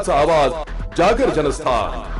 हक्काचा आवाज जागर जनस्थान.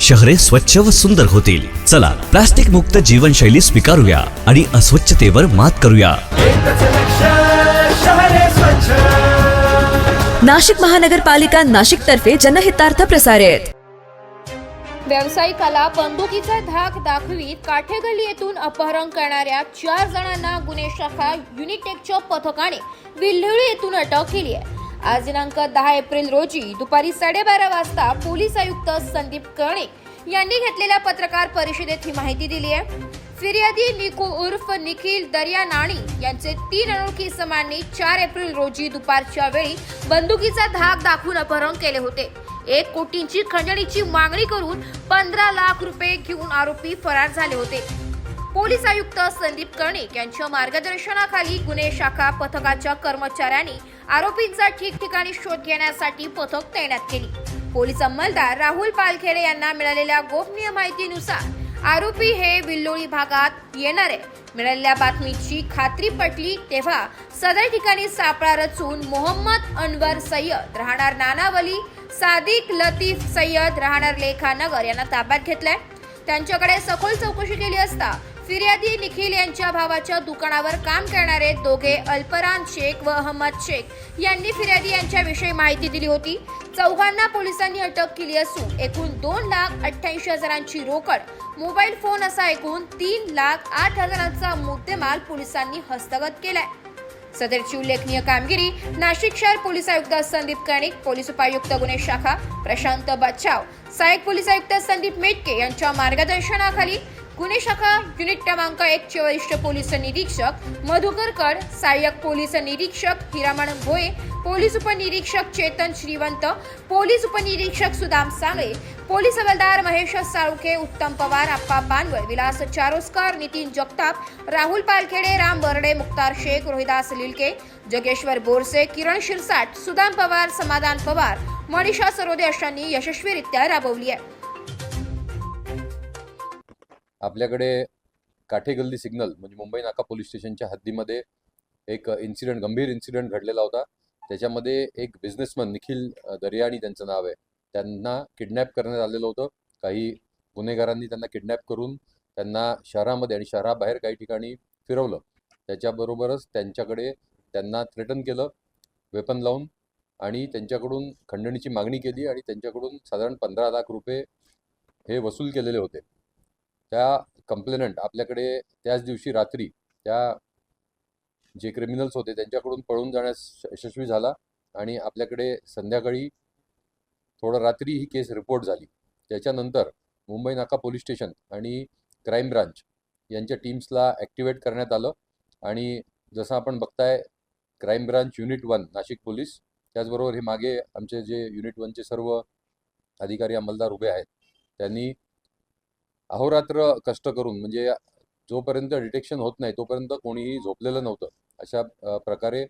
शहरे स्वच्छ व सुंदर होतील. चला प्लास्टिक मुक्त जीवनशैली स्वीकारूया आणि अस्वच्छतेवर मात करूया. नाशिक महानगरपालिका नाशिक तर्फे जनहितार्थ प्रसारित. व्यावसायिकाला बंदुकीचा धाक दाखवीत काठेगल्ली येथून अपहरण करणाऱ्या चार जणांना गुन्हे शाखा युनिटेकच्या पथकाने विल्हेळी येथून अटक केली आहे. आज दिनांक दहा एप्रिल रोजी दुपारी साडेबारा वाजता पोलीस आयुक्त संदीप कर्णिक यांनी घेतलेल्या पत्रकार परिषदेत ही माहिती दिली आहे. फिर्यादी निको उर्फ निखिल दर्या नाणी यांचे तीन अनोळखी समांनी चार एप्रिल रोजी दुपारच्या वेळी बंदुकीचा धाक दाखवून अपहरण केले होते. एक कोटींची खंडणीची मागणी करून पंधरा लाख रुपये घेऊन आरोपी फरार झाले होते. पोलीस आयुक्त संदीप कर्णिक यांच्या मार्गदर्शनाखाली गुन्हे शाखा पथकाच्या कर्मचाऱ्यांनी आरोपींचा ठिकठिकाणी शोध घेण्यासाठी पथक तैनात केली. पोलीस अंमलदार राहुल पालखेडे यांना मिळालेल्या गोपनीय माहितीनुसार आरोपी हे विल्लोळी भागात येणार आहे. मिळालेल्या बातमीची खात्री पटली तेव्हा सदर ठिकाणी सापळा रचून मोहम्मद अनवर सय्यद राहणार नानावली सादिक लतीफ सय्यद राहणार लेखानगर यांना ताब्यात घेतलाय. त्यांच्याकडे सखोल चौकशी केली असता फिर्यादी निखिल यांच्या भावाच्या दुकानावर काम करणारे दोघे अल्परान शेख व अहमद शेख यांनी फिर्यादी यांच्याविषयी माहिती दिली होती. चौघांना पोलिसांनी अटक केली असून एकूण दोन लाख अठ्ठ्याऐंशी हजारांची रोकड मोबाईल फोन असा एकूण तीन लाख आठ हजारांचा मुद्देमाल पोलिसांनी हस्तगत केलाय. सदरची उल्लेखनीय कामगिरी नाशिक शहर पोलीस आयुक्त संदीप कर्णिक पोलीस उपायुक्त गुन्हे शाखा प्रशांत बच्चाव सहाय्यक पोलीस आयुक्त संदीप मेटके यांच्या मार्गदर्शनाखाली गुन्हे शाखा युनिट क्रमांक एक चे वरिष्ठ पोलीस निरीक्षक मधुकर कड सहाय्यक पोलीस निरीक्षक हिरामण भोये पोलीस उपनिरीक्षक चेतन श्रीवंत पोलीस उपनिरीक्षक सुदाम सांगळे पोलीस हवालदार महेश साळुके उत्तम पवार आप्पा पानवळ विलास चारोस्कर नितीन जगताप राहुल पालखेडे राम बर्डे मुक्तार शेख रोहिदास लिलके जगेश्वर बोरसे किरण शिरसाट सुदाम पवार समाधान पवार मनीषा सरोदे अशांनी यशस्वीरित्या राबवली आहे. आपल्याकडे काठेगल्ली सिग्नल म्हणजे मुंबई नाका पोलीस स्टेशनच्या हद्दीमध्ये एक इन्सिडेंट गंभीर इन्सिडेंट घडलेला होता. त्याच्यामध्ये एक बिझनेसमन निखिल दर्याणी त्यांचं नाव आहे. त्यांना किडनॅप करण्यात आलेलं होतं. काही गुन्हेगारांनी त्यांना किडनॅप करून त्यांना शहरामध्ये आणि शहराबाहेर काही ठिकाणी फिरवलं. त्याच्याबरोबरच त्यांच्याकडे त्यांना थ्रेटन केलं वेपन लावून आणि त्यांच्याकडून खंडणीची मागणी केली आणि त्यांच्याकडून साधारण पंधरा लाख रुपये हे वसूल केलेले होते. त्या कंप्लेनंट आपल्याकडे त्याच दिवशी रात्री त्या जे क्रिमिनल्स होते त्यांच्याकडून पळून जाण्यास यशस्वी झाला आणि आपल्याकडे संध्याकाळी थोडं रात्री ही केस रिपोर्ट झाली. त्याच्यानंतर मुंबई नाका पोलीस स्टेशन आणि क्राईम ब्रांच यांच्या टीम्सला ॲक्टिवेट करण्यात आलं आणि जसं आपण बघताय crime branch unit one Nashik police त्याचबरोबर हे मागे आमचे जे युनिट वनचे सर्व अधिकारी अंमलदार उभे आहेत त्यांनी अहोरात्र कष्ट करून म्हणजे जोपर्यंत डिटेक्शन होत नाही तोपर्यंत कोणीही झोपलेलं नव्हतं. अशा प्रकारे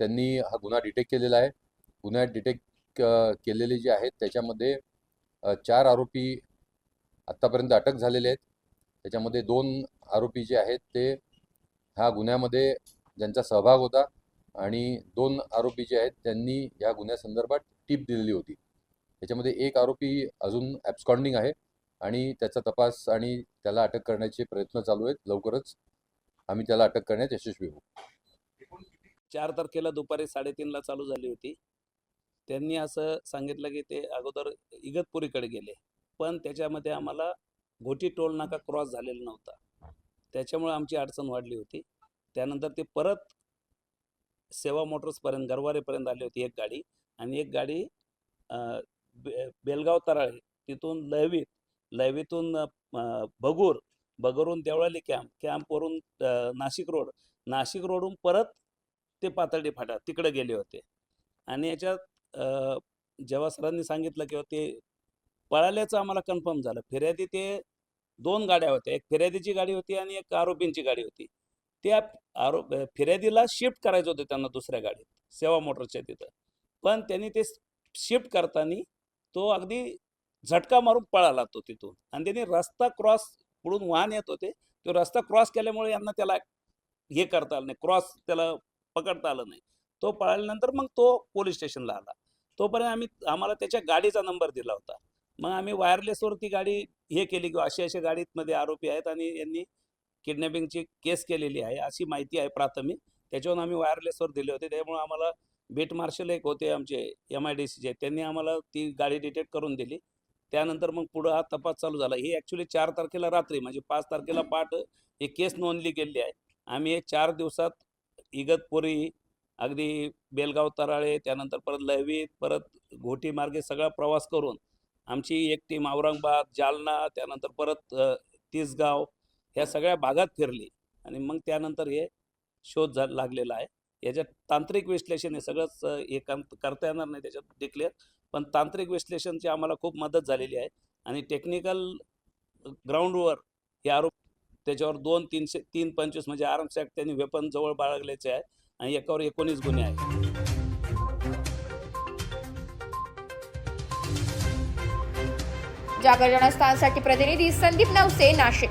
त्यांनी हा गुन्हा डिटेक्ट केलेला आहे. गुन्ह्यात डिटेक्ट केलेले जे आहेत त्याच्यामध्ये चार आरोपी आत्तापर्यंत अटक झालेले आहेत. त्याच्यामध्ये दोन आरोपी जे आहेत ते ह्या गुन्ह्यामध्ये ज्यांचा सहभाग होता आणि दोन आरोपी जे आहेत त्यांनी या गुन्ह्यासंदर्भात टीप दिलेली होती. त्याच्यामध्ये एक आरोपी अजून ॲब्स्कॉन्डिंग आहे. आणि त्याचा तपास आणि त्याला अटक करण्याचे प्रयत्न चालू आहेत. लवकरच आम्ही त्याला अटक करण्यात यशस्वी होऊ. चार तारखेला दुपारी साडेतीनला चालू झाली होती. त्यांनी असं सांगितलं की ते अगोदर इगतपुरीकडे गेले. पण त्याच्यामध्ये आम्हाला घोटी टोल नाका क्रॉस झालेला नव्हता. त्याच्यामुळे आमची अडचण वाढली होती. त्यानंतर ते परत सेवा मोटर्सपर्यंत गरवारेपर्यंत आली होती एक गाडी. आणि एक गाडी बेलगाव तराळे तिथून लहवीत लयवीतून भगूर बगूर देवळाली कॅम्प कॅम्पवरून नाशिक रोड नाशिक रोडहून परत ते पातळी फाटा तिकडे गेले होते. आणि याच्यात जेव्हा सरांनी सांगितलं किंवा ते पळाल्याचं आम्हाला कन्फर्म झालं. फिर्यादी ते दोन गाड्या होत्या. एक फिर्यादीची गाडी होती आणि एक आरोपींची गाडी होती. त्या आरोप फिर्यादीला शिफ्ट करायचं होतं त्यांना दुसऱ्या गाडीत सेवा मोटरच्या तिथं. पण त्यांनी ते शिफ्ट करताना तो अगदी झटका मारून पळाला तो तिथून. आणि त्यांनी रस्ता क्रॉस पुढून वाहन येत होते. तो रस्ता क्रॉस केल्यामुळे यांना त्याला हे करता आलं नाही. क्रॉस त्याला पकडता आलं नाही. तो पळाल्यानंतर मग तो पोलीस स्टेशनला आला. तोपर्यंत आम्ही आम्हाला त्याच्या गाडीचा नंबर दिला होता. मग आम्ही वायरलेसवर ती गाडी हे केली की अशी अशा गाडीमध्ये आरोपी आहेत आणि यांनी किडनॅपिंगची केस केलेली आहे अशी माहिती आहे प्राथमिक. त्याच्यावरून आम्ही वायरलेसवर दिले होते. त्यामुळे आम्हाला बीट मार्शल एक होते आमचे एम आय डी सीचे त्यांनी आम्हाला ती गाडी डिटेक्ट करून दिली. त्यानंतर मग पुढं हा तपास चालू झाला. हे ॲक्च्युली चार तारखेला रात्री म्हणजे पाच तारखेला पाठ ही केस नोंदली गेलेली आहे. आम्ही हे चार दिवसात इगतपुरी अगदी बेलगाव तराळे त्यानंतर परत लहवी परत घोटी मार्गे सगळा प्रवास करून आमची एक टीम औरंगाबाद जालना त्यानंतर परत तिसगाव ह्या सगळ्या भागात फिरली. आणि मग त्यानंतर हे शोध झा लागलेला आहे. याच्यात तांत्रिक विश्लेषण हे सगळंच हे काम करता येणार नाही त्याच्यात डिक्लेअर पण तांत्रिक विश्लेषणची आम्हाला खूप मदत झालेली आहे. आणि टेक्निकल ग्राउंडवर हे आरोप त्याच्यावर दोन तीनशे तीन पंचवीस म्हणजे आर्म्स ॲक्ट त्यांनी वेपन जवळ बाळगल्याचे आहे आणि एकावर एकोणीस गुन्हे आहेत. जागर जनस्थानसाठी प्रतिनिधी संदीप नवसे नाशिक.